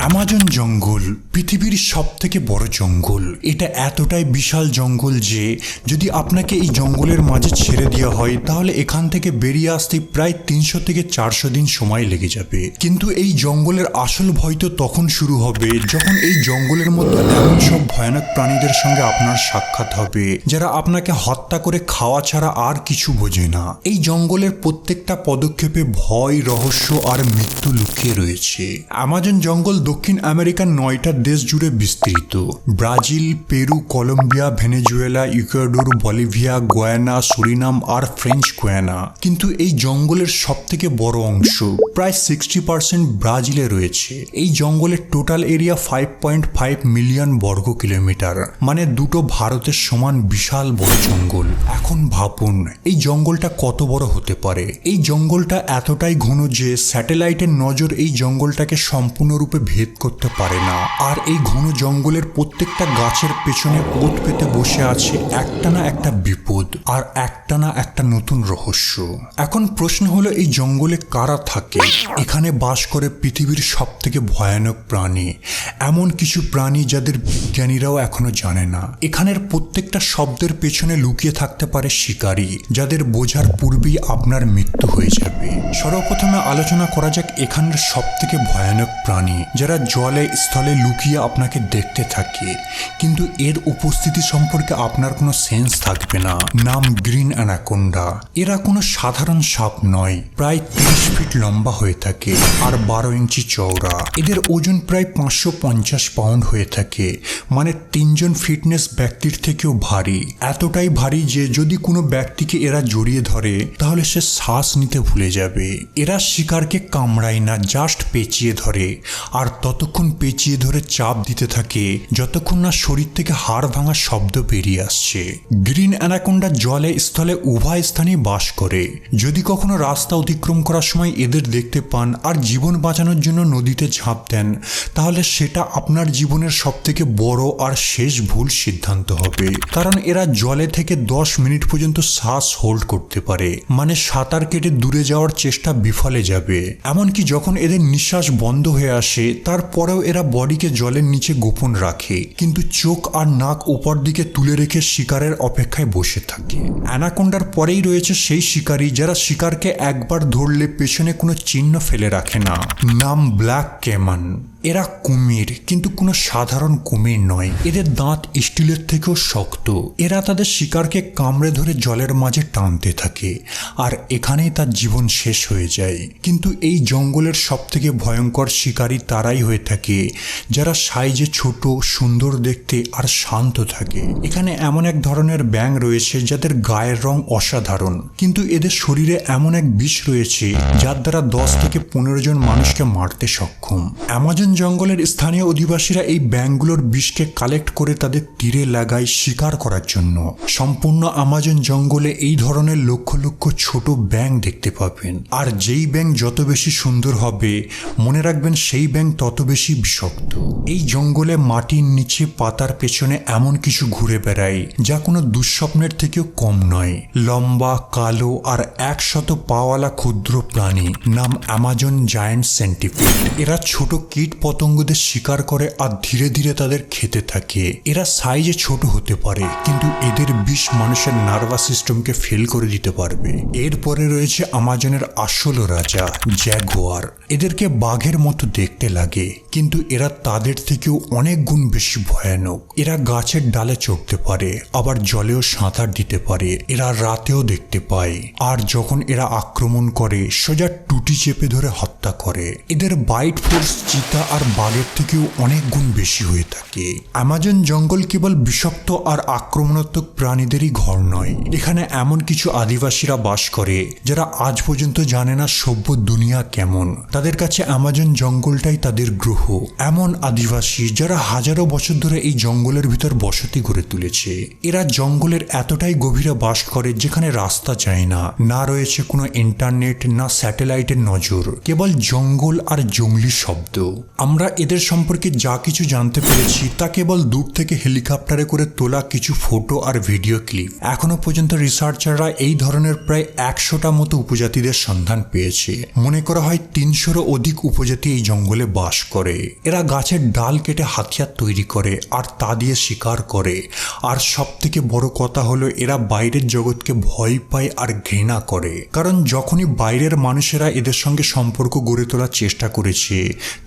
Amazon জঙ্গল পৃথিবীর সব থেকে বড় জঙ্গল। এটা এতটাই বিশাল জঙ্গল যে, যদি আপনাকে এই জঙ্গলের মাঝে ছেড়ে দেওয়া হয়, তাহলে এখান থেকে বেরিয়ে আসতে প্রায় তিনশো থেকে চারশো দিন সময় লেগে যাবে। কিন্তু এই জঙ্গলের আসল ভয় তো তখন শুরু হবে, যখন এই জঙ্গলের মধ্যে এমন সব ভয়ানক প্রাণীদের সঙ্গে আপনার সাক্ষাৎ হবে, যারা আপনাকে হত্যা করে খাওয়া ছাড়া আর কিছু বোঝে না। এই জঙ্গলের প্রত্যেকটা পদক্ষেপে ভয়, রহস্য আর মৃত্যু লুকিয়ে রয়েছে। আমাজন জঙ্গল দক্ষিণ আমেরিকার নয়টা দেশ জুড়ে বিস্তৃত। Brazil, Peru, Colombia, Venezuela, Ecuador, Bolivia, Guyana, Suriname আর ফ্রেঞ্চ গোয়ানা। কিন্তু এই জঙ্গলের সব থেকে বড় অংশ, প্রায় সিক্সটি পার্সেন্ট ব্রাজিলে রয়েছে। এই জঙ্গলের total area five point five million বর্গ কিলোমিটার মানে দুটো ভারতের সমান বিশাল বড় জঙ্গল। এখন ভাবুন, এই জঙ্গলটা কত বড় হতে পারে? এই জঙ্গলটা এতটাই ঘন যে স্যাটেলাইটের নজর এই জঙ্গলটাকে সম্পূর্ণরূপে ভেদ করতে পারে না। আর এই ঘন জঙ্গলের প্রত্যেকটা গাছের পেছনে ওত পেতে বসে আছে একটা না একটা বিপদ আর একটা না একটা নতুন রহস্য। এখন প্রশ্ন হলো, এই জঙ্গলে কারা থাকে? এখানে বাস করে পৃথিবীর সব থেকে ভয়ানক প্রাণী। এমন কিছু প্রাণী যাদের বিজ্ঞানীরাও এখনও জানে না। এখানের প্রত্যেকটা শব্দের পেছনে লুকিয়ে থাকতে পারে শিকারী, যাদের বোঝার পূর্বেই আপনার মৃত্যু হয়ে যাবে। সর্বপ্রথমে আলোচনা করা যাক এখানের সব থেকে ভয়ানক প্রাণী, যারা জলে, স্থলে লুকিয়ে আপনাকে দেখতে থাকে, কিন্তু এর উপস্থিতি সম্পর্কে আপনার কোনো সেন্স থাকবে না। নাম গ্রিন অ্যানাকোন্ডা। এরা কোনো সাধারণ সাপ নয়, প্রায় তিরিশ ফিট লম্বা হয়ে থাকে আর বারো ইঞ্চি চওড়া। এদের ওজন প্রায় পাঁচশো পঞ্চাশ পাউন্ড হয়ে থাকে মানে তিনজন ফিটনেস ব্যক্তির থেকেও ভারী। এতটাই ভারী যে যদি কোনো ব্যক্তিকে এরা জড়িয়ে ধরে, তাহলে সে শ্বাস নিতে ভুলে যাবে। এরা শিকারকে কামড়ায় না জাস্ট পেঁচিয়ে ধরে। আর ততক্ষণ পেঁচিয়ে ধরে চাপ দিতে থাকে, যতক্ষণ না শরীর থেকে হাড় ভাঙা শব্দ বেরিয়ে আসছে। গ্রিন অ্যানাকোন্ডা জলে স্থলে উভয় স্থানেই বাস করে। যদি কখনো রাস্তা অতিক্রম করার সময় এদের দেখতে পান আর জীবন বাঁচানোর জন্য নদীতে ঝাঁপ দেন, তাহলে সেটা আপনার জীবনের সব থেকে বড় আর শেষ ভুল সিদ্ধান্ত হবে। কারণ এরা জলে থেকে দশ মিনিট পর্যন্ত শ্বাস হোল্ড করতে পারে মানে সাঁতার কেটে দূরে যাওয়ার চেষ্টা বিফলে যাবে। এমনকি যখন এদের নিঃশ্বাস বন্ধ হয়ে আসে তারপরেও এরা বডিকে জলের নিচে গোপন রাখে, কিন্তু চোখ আর নাক উপর দিকে তুলে রেখে শিকারের অপেক্ষায় বসে থাকে। অ্যানাকোন্ডার পরেই রয়েছে সেই শিকারী যারা শিকারকে একবার ধরলে পেছনে কোনো চিহ্ন ফেলে রাখে না। নাম ব্ল্যাক কেমান। এরা কুমির, কিন্তু কোনো সাধারণ কুমির নয়। এদের দাঁত স্টিলের থেকেও শক্ত। এরা তাদের শিকারকে কামড়ে ধরে জলের মাঝে টানতে থাকে, আর এখানেই তার জীবন শেষ হয়ে যায়। কিন্তু এই জঙ্গলের সব থেকে ভয়ঙ্কর শিকারী তারাই হয়ে থাকে, যারা সাইজে ছোট, সুন্দর দেখতে, আর শান্ত থাকে। এখানে এমন এক ধরনের ব্যাং রয়েছে, যাদের গায়ের রং অসাধারণ। কিন্তু এদের শরীরে এমন এক বিষ রয়েছে, যার দ্বারা দশ থেকে পনেরো জন মানুষকে মারতে সক্ষম। অ্যামাজন জঙ্গলের স্থানীয় অধিবাসীরা এই ব্যাংকগুলোর বিষকে কালেক্ট করে তাদের তীরে লাগায় শিকার করার জন্য। সম্পূর্ণ আমাজন জঙ্গলে এই ধরনের লক্ষ লক্ষ ছোট ব্যাং দেখতে পাবেন। আর যেই ব্যাং যত বেশি সুন্দর হবে, মনে রাখবেন সেই ব্যাং তত বেশি বিষাক্ত। এই জঙ্গলে মাটির নিচে পাতার পেছনে এমন কিছু ঘুরে বেড়ায়, যা কোনো দুঃস্বপ্নের থেকেও কম নয়। লম্বা, কালো আর একশত পাওয়ালা ক্ষুদ্র প্রাণী, নাম অ্যামাজন জায়ান্ট সেন্টিপিড এরা ছোট কীট পতঙ্গদের শিকার করে আর ধীরে ধীরে তাদের খেতে থাকে। এরা সাইজে ছোট হতে পারে, কিন্তু এদের বিষ মানুষের নার্ভাস সিস্টেমকে ফেল করে দিতে পারবে। এরপরে রয়েছে আমাজনের আসল রাজা, জ্যাগুয়ার। এদেরকে বাঘের মতো দেখতে লাগে, কিন্তু এরা তাদের থেকেও অনেক গুণ বেশি ভয়ানক। এরা গাছের ডালে চড়তে পারে, আবার জলেও সাঁতার দিতে পারে, এরা রাতেও দেখতে পায়। আর যখন এরা আক্রমণ করে, সোজা টুটি চেপে ধরে হত্যা করে। এদের বাইট ফোর্স চিতা আর বাঘের থেকেও অনেক গুণ বেশি হয়ে থাকে। অ্যামাজন জঙ্গল কেবল বিষাক্ত আর আক্রমণাত্মক প্রাণীদেরই ঘর নয়। এখানে এমন কিছু আদিবাসীরা বাস করে, যারা আজ পর্যন্ত জানে না সভ্য দুনিয়া কেমন। তাদের কাছে অ্যামাজন জঙ্গলটাই তাদের গ্রহ। এমন আদিবাসী যারা হাজারো বছর ধরে এই জঙ্গলের ভিতর বসতি গড়ে তুলেছে। এরা জঙ্গলের এতটাই গভীরে বাস করে যেখানে রাস্তা চায় না। না রয়েছে কোনো ইন্টারনেট না স্যাটেলাইটের নজর। কেবল জঙ্গল আর জঙ্গলি শব্দ। আমরা এদের সম্পর্কে যা কিছু জানতে পেরেছি তা কেবল দূর থেকে হেলিকপ্টারে করে তোলা কিছু ফটো আর ভিডিও ক্লিপ। এখনও পর্যন্ত রিসার্চাররা এই ধরনের প্রায় একশোটা মতো উপজাতিদের সন্ধান পেয়েছে। মনে করা হয় তিনশোরও অধিক উপজাতি এই জঙ্গলে বাস করে। এরা গাছের ডাল কেটে হাতিয়ার তৈরি করে আর তা দিয়ে শিকার করে। আর সব থেকে বড় কথা হলো এরা বাইরের জগৎকে ভয় পায় আর ঘৃণা করে। কারণ যখনই বাইরের মানুষেরা এদের সঙ্গে সম্পর্ক গড়ে তোলার চেষ্টা করেছে।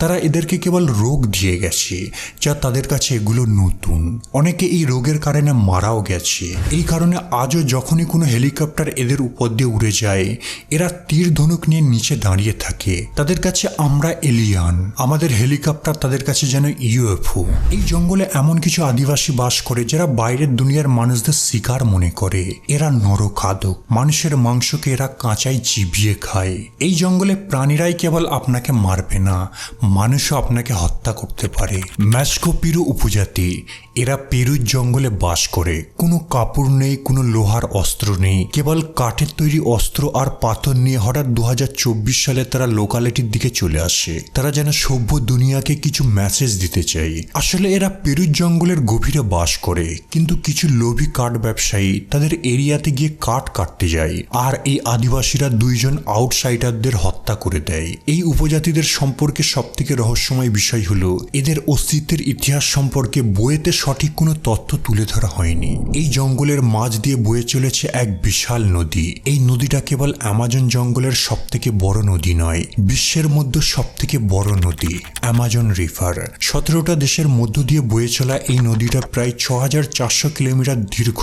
তারা এদেরকে কেবল রোগ দিয়ে গেছে, যা তাদের কাছে এগুলো নতুন। অনেকে এই রোগের কারণে মারাও গেছে। এই কারণে আজও যখনই কোনো হেলিকপ্টার এদের উপর দিয়ে উড়ে যায়, এরা তীর ধনুক নিয়ে নিচে দাঁড়িয়ে থাকে। তাদের কাছে আমরা এলিয়ান, আমাদের হেলিকপ্টার তাদের কাছে যেন ইউএফও। এই জঙ্গলে এমন কিছু আদিবাসী বাস করে যারা বাইরের দুনিয়ার মানুষদের শিকার মনে করে। এরা নরখাদক মানুষের মাংসকে এরা কাঁচাই চিবিয়ে খায়। এই জঙ্গলে প্রাণীরাই কেবল আপনাকে মারবে না, মানুষও আপনাকে হত্যা করতে পারে। ম্যাসকো পিরু উপজাতি, এরা পেরুর জঙ্গলে বাস করে। কোনো কাপড় নেই, কোনো লোহার অস্ত্র নেই। কেবল কাঠের তৈরি অস্ত্র আর পাথর নিয়ে হঠাৎ দু হাজার চব্বিশ সালে তারা লোকালিটির দিকে চলে আসে। তারা যেন সভ্য দুনিয়াকে কিছু মেসেজ দিতে চাই আসলে এরা পেরুর জঙ্গলের গভীরে বাস করে, কিন্তু কিছু লোভী কাঠ ব্যবসায়ী তাদের এরিয়াতে গিয়ে কাঠ কাটতে যায়। আর এই আদিবাসীরা দুইজন আউটসাইডারদের হত্যা করে দেয়। এই উপজাতিদের সম্পর্কে সবথেকে রহস্যময় বিষয় হলো, এদের অস্তিত্বের ইতিহাস সম্পর্কে বইয়েতে সঠিক কোনো তথ্য তুলে ধরা হয়নি। এই জঙ্গলের মাঝ দিয়ে বয়ে চলেছে এক বিশাল নদী। এই নদীটা কেবল অ্যামাজন জঙ্গলের সবথেকে বড় নদী নয়, বিশ্বের মধ্যে সবথেকে বড় নদী অ্যামাজন রিভার সতেরোটা দেশের মধ্য দিয়ে বয়ে চলা এই নদীটা প্রায় ছ হাজার চারশো কিলোমিটার দীর্ঘ।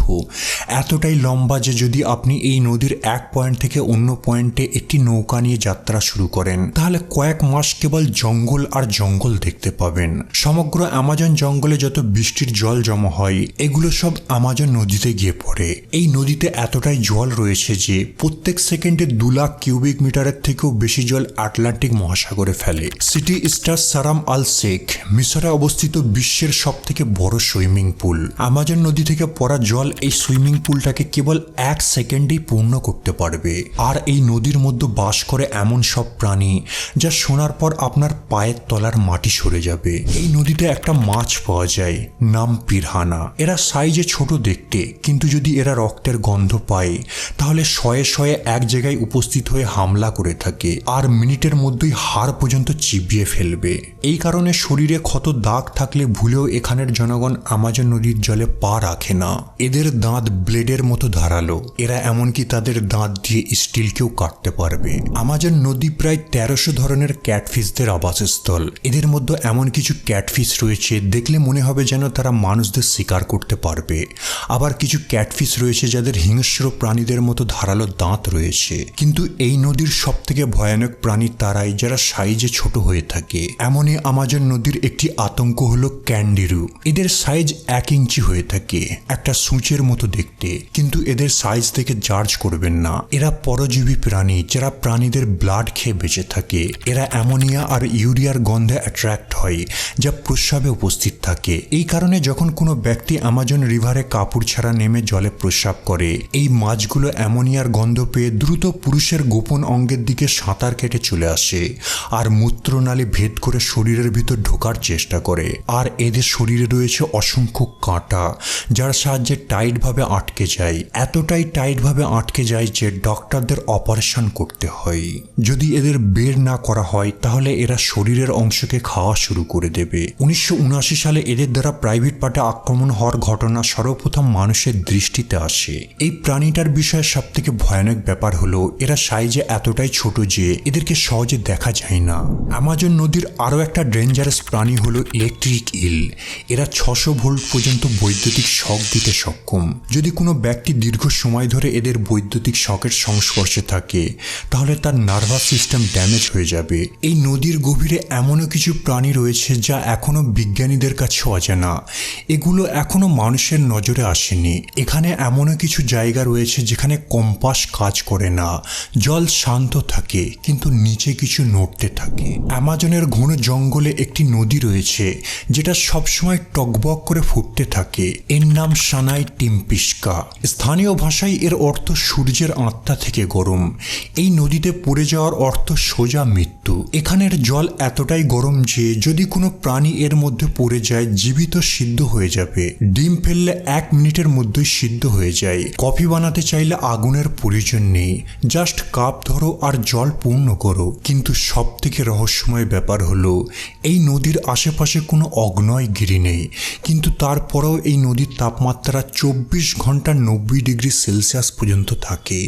এতটাই লম্বা যে যদি আপনি এই নদীর এক পয়েন্ট থেকে অন্য পয়েন্টে একটি নৌকা নিয়ে যাত্রা শুরু করেন তাহলে কয়েক মাস কেবল জঙ্গল আর জঙ্গল দেখতে পাবেন। সমগ্র আমাজন জঙ্গলে যত বৃষ্টির জল জমা হয়, এগুলো সব আমাজন নদীতে গিয়ে পড়ে। এই নদীতে এতটাই জল রয়েছে যে, প্রত্যেক সেকেন্ডে দু লাখ কিউবিক মিটারের থেকেও বেশি জল আটলান্টিক মহাসাগরে ফেলে। City star Sharm el Sheikh, মিশরে অবস্থিত বিশ্বের সব থেকে বড় সুইমিং পুল। আমাজন নদী থেকে পড়া জল এই সুইমিং পুলটাকে কেবল এক সেকেন্ডেই পূর্ণ করতে পারবে। আর এই নদীর মধ্যে বাস করে এমন সব প্রাণী যা শোনার পর আপনার পায়ের তলার মাটি সরে যাবে। এই নদীতে একটা মাছ পাওয়া যায়, নাম পিরহানা। এরা সাইজে ছোট দেখতে, কিন্তু যদি এরা রক্তের গন্ধ পায়, তাহলে শয়ে শয়ে এক জায়গায় উপস্থিত হয়ে হামলা করে থাকে, আর মিনিটের মধ্যেই হাড় পর্যন্ত চিবিয়ে ফেলবে। এই কারণে শরীরে ক্ষত দাগ থাকলে ভুলেও এখানের জনগণ আমাজন নদীর জলে পা রাখে না। এদের দাঁত ব্লেডের মতো ধারালো। এরা এমনকি তাদের দাঁত দিয়ে স্টিলকেও কাটতে পারবে। আমাজন নদী প্রায় তেরোশো ধরনের ক্যাটফিশদের আবাসস্থল। এদের মধ্যে এমন কিছু ক্যাটফিশ রয়েছে, দেখলে মনে হবে যেন তারা মানুষদের শিকার করতে পারবে। আবার কিছু ক্যাটফিশ রয়েছে যাদের হিংস্র প্রাণীদের মতো ধারালো দাঁত রয়েছে। কিন্তু এই নদীর সব থেকে ভয়ানক প্রাণী তারাই, যারা সাইজে ছোট হয়ে থাকে। এমনই আমাজন নদীর একটি আতঙ্ক হলো ক্যান্ডিরু। এদের সাইজ এক ইঞ্চি হয়ে থাকে, একটা সূচের মতো দেখতে। কিন্তু এদের সাইজ থেকে জার্জ করবেন না। এরা পরজীবী প্রাণী, যারা প্রাণীদের ব্লাড খেয়ে বেঁচে থাকে। এরা অ্যামোনিয়া আর ইউরিয়ার গন্ধে অ্যাট্রাক্ট হয়, যা প্রস্রাবে উপস্থিত থাকে। এই কারণে যখন কোনো ব্যক্তি আমাজন রিভারে কাপড় ছাড়া নেমে জলে প্রস্রাব করে, এই মাছগুলো অ্যামোনিয়ার গন্ধ পেয়ে দ্রুত পুরুষের গোপন অঙ্গের দিকে সাঁতার কেটে চলে আসে আর মূত্রনালী ভেদ করে শরীরের ভিতর ঢোকার চেষ্টা করে। আর এদের শরীরে রয়েছে অসংখ্য কাঁটা, যার সাহায্যে টাইটভাবে আটকে যায়। এতটাই টাইটভাবে আটকে যায় যে ডক্টরদের অপারেশন করতে হয়। যদি এদের বের না করা হয়, তাহলে এরা শরীরের অংশকে খাওয়া শুরু করে দেবে। উনিশশো উনআশি সালে এদের দ্বারা প্রাইভেট পার্টে আক্রমণ হওয়ার ঘটনা সর্বপ্রথম মানুষের দৃষ্টিতে আসে। এই প্রাণীটার বিষয়ে সবথেকে ভয়ানক ব্যাপার হলো, এরা সাইজে এতটাই ছোট যে এদেরকে সহজে দেখা যায় না। অ্যামাজন নদীর আরও একটা ডেঞ্জারাস প্রাণী হলো ইলেকট্রিক ইল। এরা ছশো ভোল্ট পর্যন্ত বৈদ্যুতিক শক দিতে সক্ষম। যদি কোনো ব্যক্তি দীর্ঘ সময় ধরে এদের বৈদ্যুতিক শকের সংস্পর্শে থাকে, তাহলে তার নার্ভাস সিস্টেম ড্যামেজ হয়ে যাবে। এই নদীর গভীরে এমনও কিছু প্রাণী রয়েছে যা এখনও বিজ্ঞানীদের কাছে অজানা। এগুলো এখনও মানুষের নজরে আসেনি। এখানে এমনও কিছু জায়গা রয়েছে যেখানে কম্পাস কাজ করে না। জল শান্ত থাকে, কিন্তু নিচে কিছু নড়তে থাকে। অ্যামাজনের ঘন জঙ্গলে একটি নদী রয়েছে, যেটা সবসময় টকবক করে ফুটতে থাকে। এর নাম সানাই টিম্পিস্কা। স্থানীয় ভাষায় এর অর্থ সূর্যের আত্মা থেকে গরম। এই নদীতে পড়ে যাওয়ার অর্থ সোজা মৃত্যু। এখানের জল এতটাই গরম যে যদি কোনো প্রাণী এর মধ্যে পড়ে যায়, জীবিত সিদ্ধ হয়ে যাবে। ডিম ফেললে এক মিনিটের মধ্যেই সিদ্ধ হয়ে যায়। কফি বানাতে চাইলে আগুনের প্রয়োজন নেই। জাস্ট কাপ ধরো আর জল পূর্ণ করো। কিন্তু সব থেকে রহস্যময় ব্যাপার হলো, এই নদীর আশেপাশে কোনো অগ্নয় গিরি নেই। কিন্তু তারপরেও এই নদীর তাপমাত্রা চব্বিশ ঘণ্টা নব্বই ডিগ্রি সেলসিয়াস পর্যন্ত থাকে।